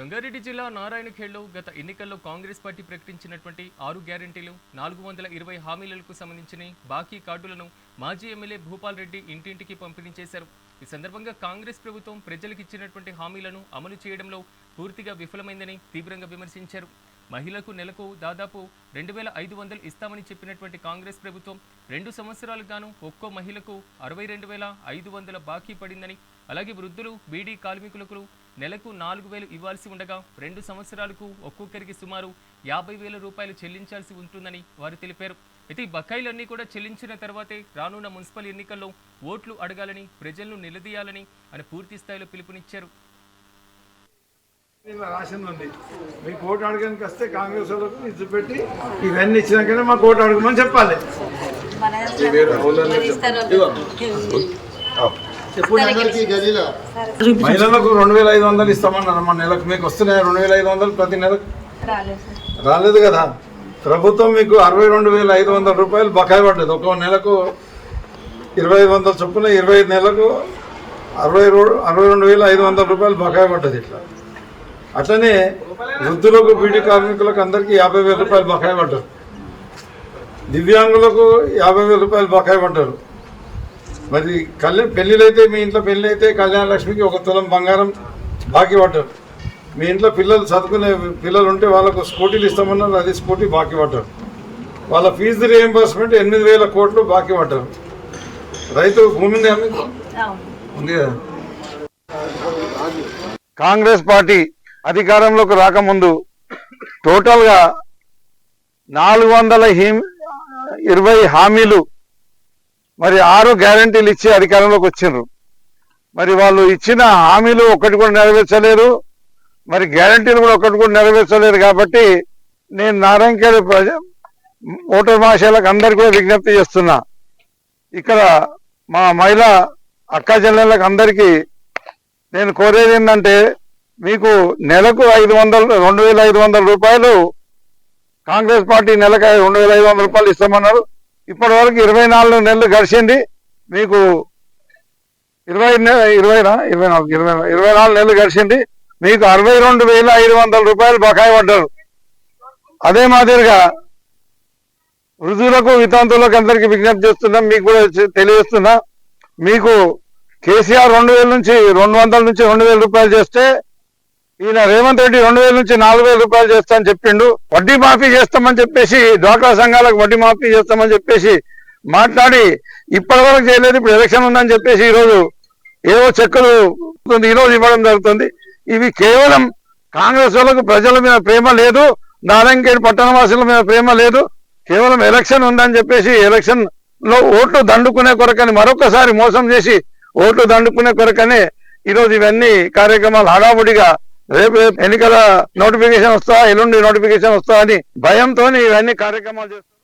సంగారెడ్డి జిల్లా నారాయణఖేడ్లో గత ఎన్నికల్లో కాంగ్రెస్ పార్టీ ప్రకటించినటువంటి ఆరు గ్యారంటీలు నాలుగు వందల ఇరవై హామీలకు సంబంధించిన బాకీ కార్డులను మాజీ ఎమ్మెల్యే భూపాల్ రెడ్డి ఇంటింటికి పంపిణీ చేశారు ఈ సందర్భంగా కాంగ్రెస్ ప్రభుత్వం ప్రజలకు ఇచ్చినటువంటి హామీలను అమలు చేయడంలో పూర్తిగా విఫలమైందని తీవ్రంగా విమర్శించారు. మహిళలకు నెలకు దాదాపు రెండు వేల ఐదు వందలు ఇస్తామని చెప్పినటువంటి కాంగ్రెస్ ప్రభుత్వం రెండు సంవత్సరాలుగాను ఒక్కో మహిళకు అరవై రెండు వేల ఐదు వందల బాకీ పడిందని అలాగే వృద్ధులు బీడీ కార్మికులకు నెలకు నాలుగు వేలు ఇవ్వాల్సి ఉండగా రెండు సంవత్సరాలకు ఒక్కొక్కరికి సుమారు యాభై వేల రూపాయలు చెల్లించాల్సి ఉంటుందని వారు తెలిపారు. అయితే ఈ బకాయిలన్నీ కూడా చెల్లించిన తర్వాతే రానున్న మున్సిపల్ ఎన్నికల్లో ఓట్లు అడగాలని ప్రజలను నిలదీయాలని అని పూర్తి స్థాయిలో పిలుపునిచ్చారు. ఇలా రాసింది ఉంది. మీకు ఓటు అడగడానికి వస్తే కాంగ్రెస్ వాళ్ళకు పెట్టి ఇవన్నీ ఇచ్చినాకనే మాకు ఓటు అడగమని చెప్పాలి. మహిళలకు రెండు వేల ఐదు వందలు ఇస్తామన్నారు మా నెలకు మీకు వస్తున్నాయి? రెండు వేల ఐదు వందలు ప్రతి నెలకు రాలేదు కదా. ప్రభుత్వం మీకు అరవై రెండు వేల ఐదు వందల రూపాయలు బకాయి పడ్డది. ఒక నెలకు ఇరవై ఐదు వందల చొప్పున ఇరవై ఐదు నెలలకు అరవై అరవై రెండు వేల ఐదు వందల రూపాయలు బకాయి పడ్డది ఇట్లా. అట్లనే వృద్ధులకు బీడీ కార్మికులకు అందరికీ యాభై వేల రూపాయలు బకాయి పడ్డారు. దివ్యాంగులకు యాభై వేల రూపాయలు బకాయి పడ్డారు. మరి కళ్యాణ పెళ్ళిళ్ళైతే మీ ఇంట్లో పెళ్ళి అయితే కళ్యాణ లక్ష్మికి ఒక తులం బంగారం బాకీ పడ్డారు. మీ ఇంట్లో పిల్లలు చదువుకునే పిల్లలు ఉంటే వాళ్ళకు స్కూటీలు ఇస్తామన్నారు అది స్కూటీ బాకీ పడ్డారు. వాళ్ళ ఫీజు రియంబర్స్మెంట్ ఎనిమిది వేల కోట్లు బాకీ పడ్డారు. రైతు భూమిని అమ్మి ఉంది కదా? కాంగ్రెస్ పార్టీ అధికారంలోకి రాకముందు టోటల్గా నాలుగు వందల ఇరవై హామీలు మరి ఆరు గ్యారంటీలు ఇచ్చి అధికారంలోకి వచ్చిండ్రు. మరి వాళ్ళు ఇచ్చిన హామీలు ఒకటి కూడా నెరవేర్చలేరు మరి గ్యారంటీలు కూడా ఒకటి కూడా నెరవేర్చలేరు కాబట్టి నేను నారాయణఖేడ్ ప్రజ ఓటర్ మహాశయాలకు అందరికీ కూడా విజ్ఞప్తి చేస్తున్నా. ఇక్కడ మా మహిళ అక్క చెల్లెళ్ళకి అందరికీ నేను కోరేది ఏంటంటే మీకు నెలకు ఐదు వందలు రెండు వేల ఐదు వందల రూపాయలు కాంగ్రెస్ పార్టీ నెలకు రెండు వేల ఐదు వందల రూపాయలు ఇస్తామన్నారు. ఇప్పటి వరకు ఇరవై నాలుగు నెలలు గడిచింది. మీకు ఇరవై నె- ఇరవైనా? ఇరవై నాలుగు ఇరవై ఇరవై నాలుగు నెలలు గడిచింది. మీకు అరవై రెండు వేల ఐదు వందల రూపాయలు బకాయి పడ్డారు. అదే మాదిరిగా వృద్ధులకు వితంతువులకు అందరికీ విజ్ఞప్తి చేస్తున్నాం. మీకు కూడా తెలియజేస్తున్నా. మీకు కేసీఆర్ రెండు వేల నుంచి రెండు వందల నుంచి రెండు వేల రూపాయలు చేస్తే ఈయన రేవంత్ రెడ్డి రెండు వేల నుంచి నాలుగు వేల రూపాయలు చేస్తా అని చెప్పిండు. వడ్డీ మాఫీ చేస్తామని చెప్పేసి డ్వాక్రా సంఘాలకు వడ్డీ మాఫీ చేస్తామని చెప్పేసి మాట్లాడి ఇప్పటి వరకు చేయలేదు ఇప్పుడు ఎలక్షన్ ఉందని చెప్పేసి ఈరోజు ఏవో చెక్కులు ఈరోజు ఇవ్వడం జరుగుతుంది. ఇవి కేవలం కాంగ్రెస్ వాళ్ళకు ప్రజల మీద ప్రేమ లేదు నారాయణఖేడ్ పట్టణవాసుల మీద ప్రేమ లేదు కేవలం ఎలక్షన్ ఉందని చెప్పేసి ఎలక్షన్లో ఓట్లు దండుకునే కొరకని మరొకసారి మోసం చేసి ఓట్లు దండుకునే కొరకనే ఈరోజు ఇవన్నీ కార్యక్రమాలు హడావుడిగా రేపు ఎన్నికల నోటిఫికేషన్ వస్తా ఎల్లుండి నోటిఫికేషన్ వస్తా అని భయంతో ఇవన్నీ కార్యక్రమాలు చేస్తారు